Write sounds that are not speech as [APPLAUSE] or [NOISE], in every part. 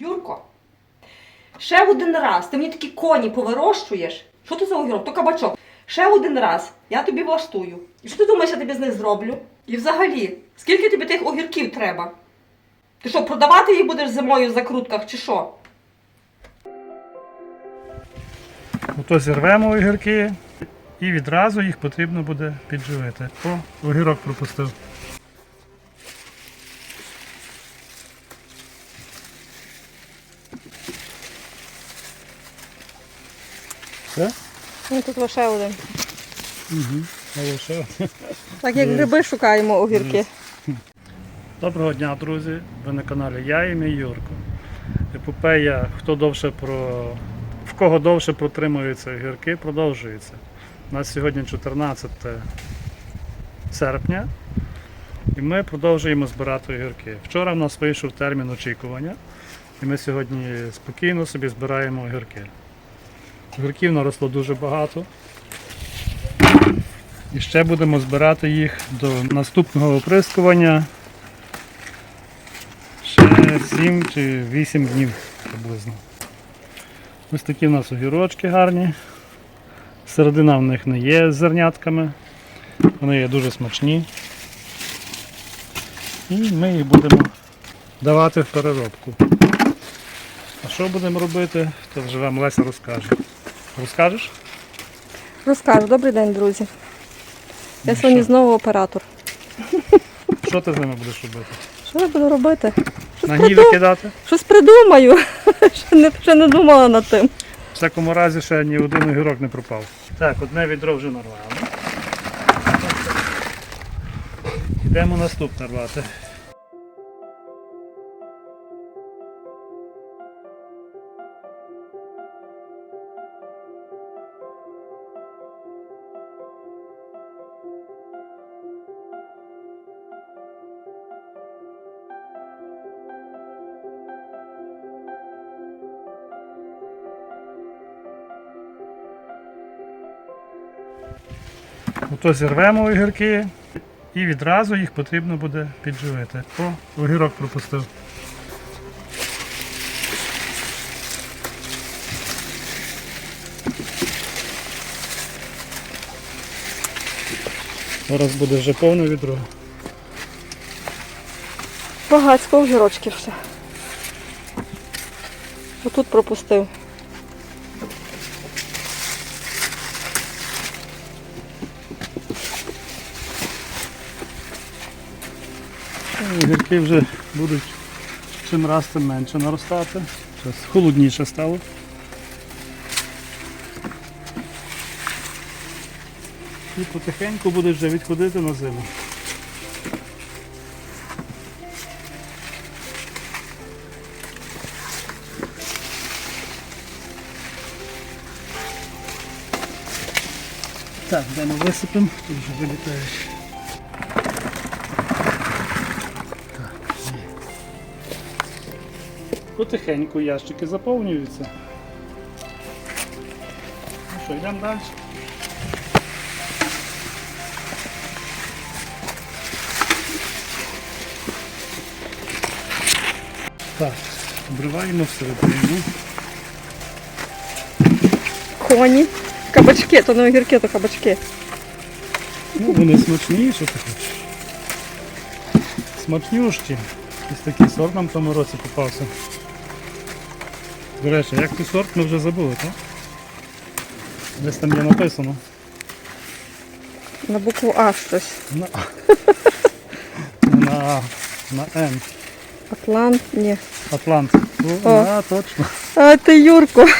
Юрко, ще один раз ти мені такі коні повирощуєш. Що ти за огірок? То кабачок. Ще один раз я тобі влаштую. І що ти думаєш, я тобі з них зроблю? І взагалі, скільки тобі тих огірків треба? Ти що, продавати їх будеш зимою в закрутках чи що? Ото зірвемо огірки і відразу їх потрібно буде підживити. О, огірок пропустив. Все? Ну, тут лише один. Угу. Що? Так як гриби шукаємо огірки. Доброго дня, друзі! Ви на каналі Я і мій Юрко. Епопея, хто довше про. В кого довше протримуються огірки, продовжується. У нас сьогодні 14 серпня, і ми продовжуємо збирати огірки. Вчора в нас вийшов термін очікування, і ми сьогодні спокійно собі збираємо огірки. Огірків наросло дуже багато. І ще будемо збирати їх до наступного оприскування ще 7 чи 8 днів приблизно. Ось такі в нас огірочки гарні. Середина в них не є з зернятками. Вони є дуже смачні. І ми їх будемо давати в переробку. А що будемо робити, то вже вам Леся розкаже. Розкажеш? Розкажу, добрий день, друзі. Я Ну, сьогодні що? знову оператор. Що ти з ними будеш робити? Що я буду робити? Щось, На гній приду- викидати? Щось придумаю. [LAUGHS] ще, не, ще не думала над тим. В всякому разі ще ні один огірок не пропав. Так, одне відро вже нарвали. Йдемо наступне рвати. Ото зірвемо огірки і відразу їх потрібно буде підживити. О, огірок пропустив. Зараз буде вже повне відро. Багацько огірочків все. Отут пропустив. Огірки вже будуть чим раз тим менше наростати. Зараз холодніше стало. І потихеньку будуть вже відходити на зиму. Так, йдемо висипемо, тут вже вилітають. Потихеньку ящики заповнюються. Ну що, йдемо далі. Так, обриваємо всередину. Коні. Кабачки, то не огірки, то кабачки. Ну, вони смачні, що ти хочеш. Смачнющі. Ось такий сорт нам в тому році попався. До речі, як ти сорт ми вже забули, так? Десь там є написано. На букву А щось. На, [LAUGHS] на, А, на Н. Атлант, ні. Атлант. О, О. Да, точно. А ти Юрко. [LAUGHS]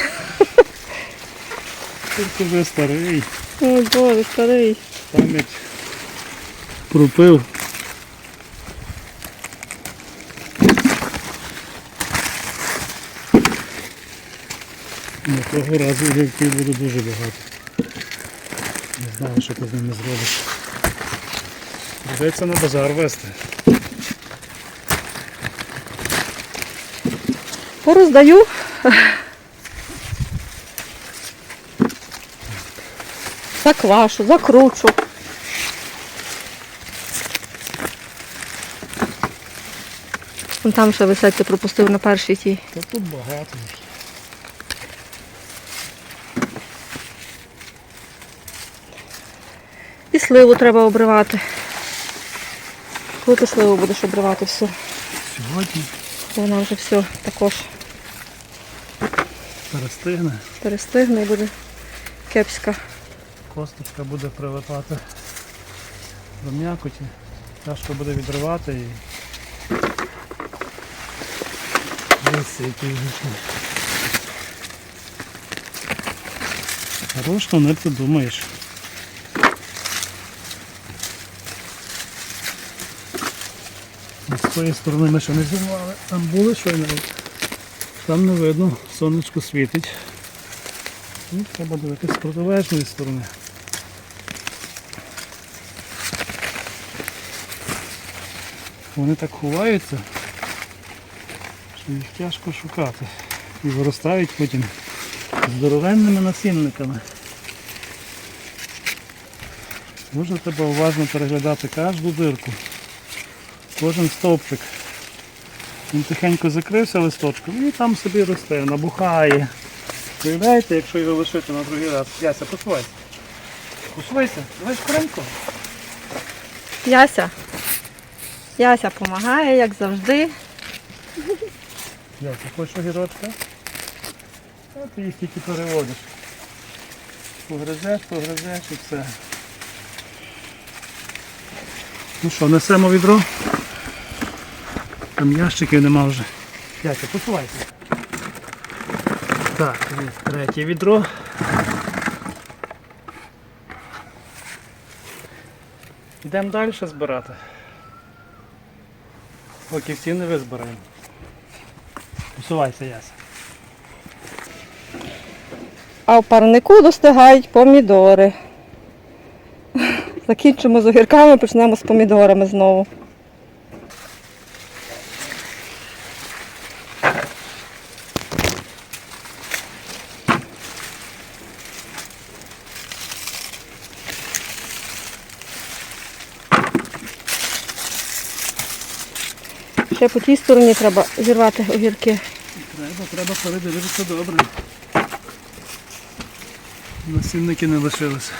Тільки вже старий. Ой, Боже, старий. Пам'ять пропив. Ну, того разу огірків буде дуже багато. Не знаю, що ти з ними зробиш. Придеться на базар вести. Пороздаю. Заквашу, закручу. Там ще висять, ти пропустив на першій тій. Та тут багато. Сливу треба обривати. Коли ти сливу будеш обривати все. Сьогодні Вона вже все також перестигне, перестигне і буде кепська. косточка буде прилипати до м'якоті. Тяжко буде відривати і. Дивіться, який не ти думаєш. З тої сторони ми ще не зірвали. Там були щойно. Там не видно, сонечко світить. Ну, треба дивитися з протилежної сторони. Вони так ховаються, що їх тяжко шукати. І виростають потім здоровенними насінниками. Дуже треба уважно переглядати кожну дирку, кожен стовпчик. Він тихенько закрився листочком і там собі росте, набухає. Уявляєте, якщо його лишити на другий раз. Яся, посувайся. Посувайся, давай скоренько. Яся. Яся допомагає, як завжди. Яся, хочеш огірочка? А ти їх тільки переводиш. Погризеш, погризеш і все. Ну що, несемо відро? Там ящиків нема вже. Яся, посувайся. Так, третє відро. Йдемо далі збирати. Поки всі не визбираємо. Посувайся, Яся. А в парнику достигають помідори. Закінчимо з огірками, почнемо з помідорами знову. Ще по тій стороні треба зірвати огірки. Треба, треба передивитися добре. Насінники не лишилися.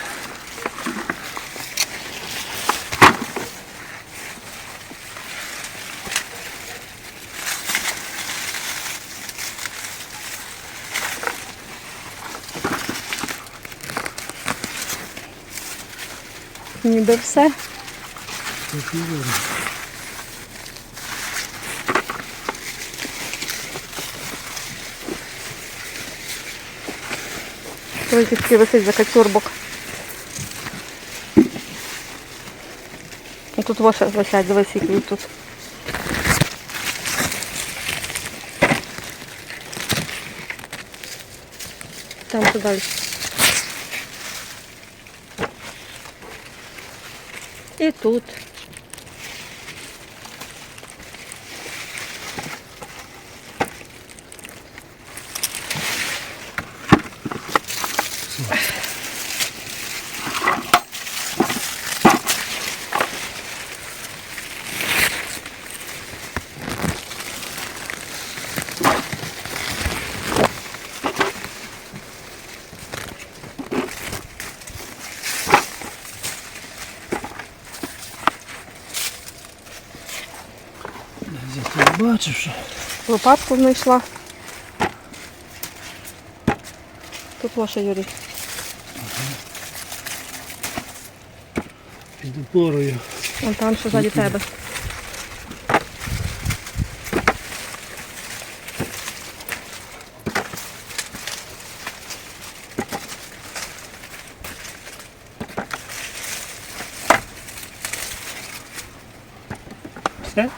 Ніби все. Так і добре. Ось такий висить за кацюрбок. І тут ваше висять, дивись, який тут. Там що далі. І тут. Я ти бачив, що Лопатку знайшла. Тут ваша Юрій. під опорою. Вон там, що ззаді тебе. Все?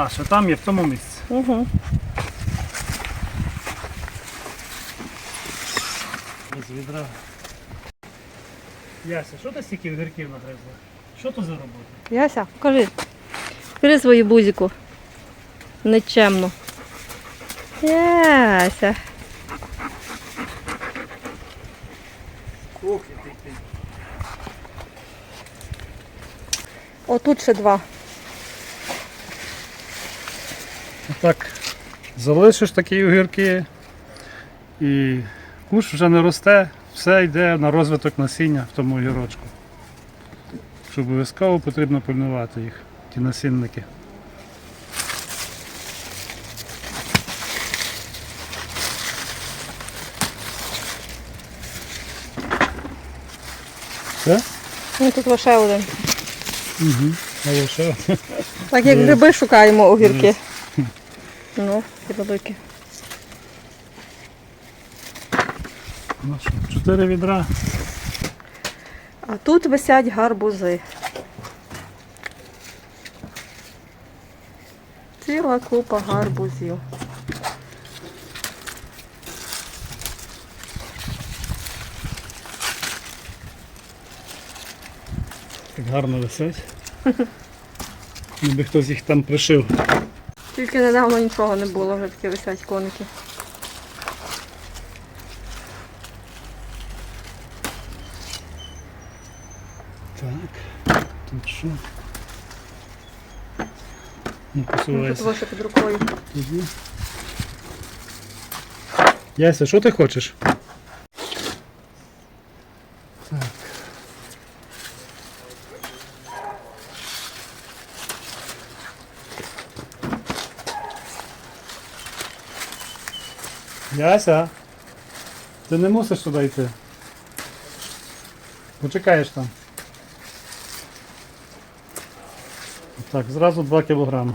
А, ще там є в тому місці. Угу. Без відра. Яся, що ти стільки огірків нагризла? Що то за робота? Яся, покажи. Бери свою бузіку. Нечемно. Яся. Ох, який ти. Отут ще два. Так, залишиш такі огірки і куш вже не росте, все йде на розвиток насіння в тому огірочку. Що обов'язково потрібно пильнувати їх, ті насінники. Все? Ну тут лише один. Угу. А лише. Так як гриби шукаємо огірки. Ну, і великі. Ну що, чотири відра. А тут висять гарбузи. Ціла купа гарбузів. Так гарно висять. Ніби хтось їх там пришив. Тільки недавно нічого не було, вже такі висять коники. Так, тут що? Ну, Ну, тут лише під рукою. Яся, що ти хочеш? Яся, ти не мусиш туди йти. Почекаєш там. Так, зразу 2 кілограми.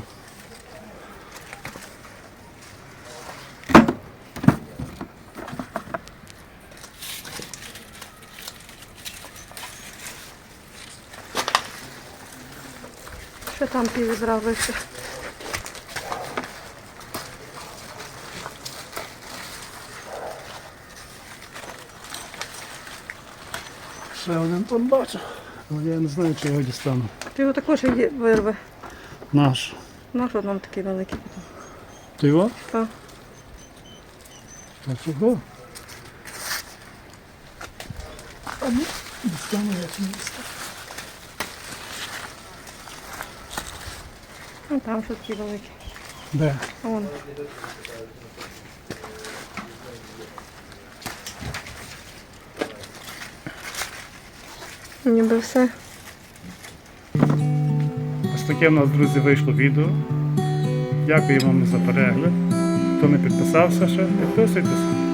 Що там пів вище? Ще один там бачу, але я не знаю, чи його дістану. Ти його також і вирви. Наш. Наш одному такий великий. Ти його? Так. Так чого? А ну, дістану як не дістану. Ну там що такі великі. Де? Вон. Ніби все. Ось таке в нас, друзі, вийшло відео. Дякую вам за перегляд. Хто не підписався ще, підписуйтесь.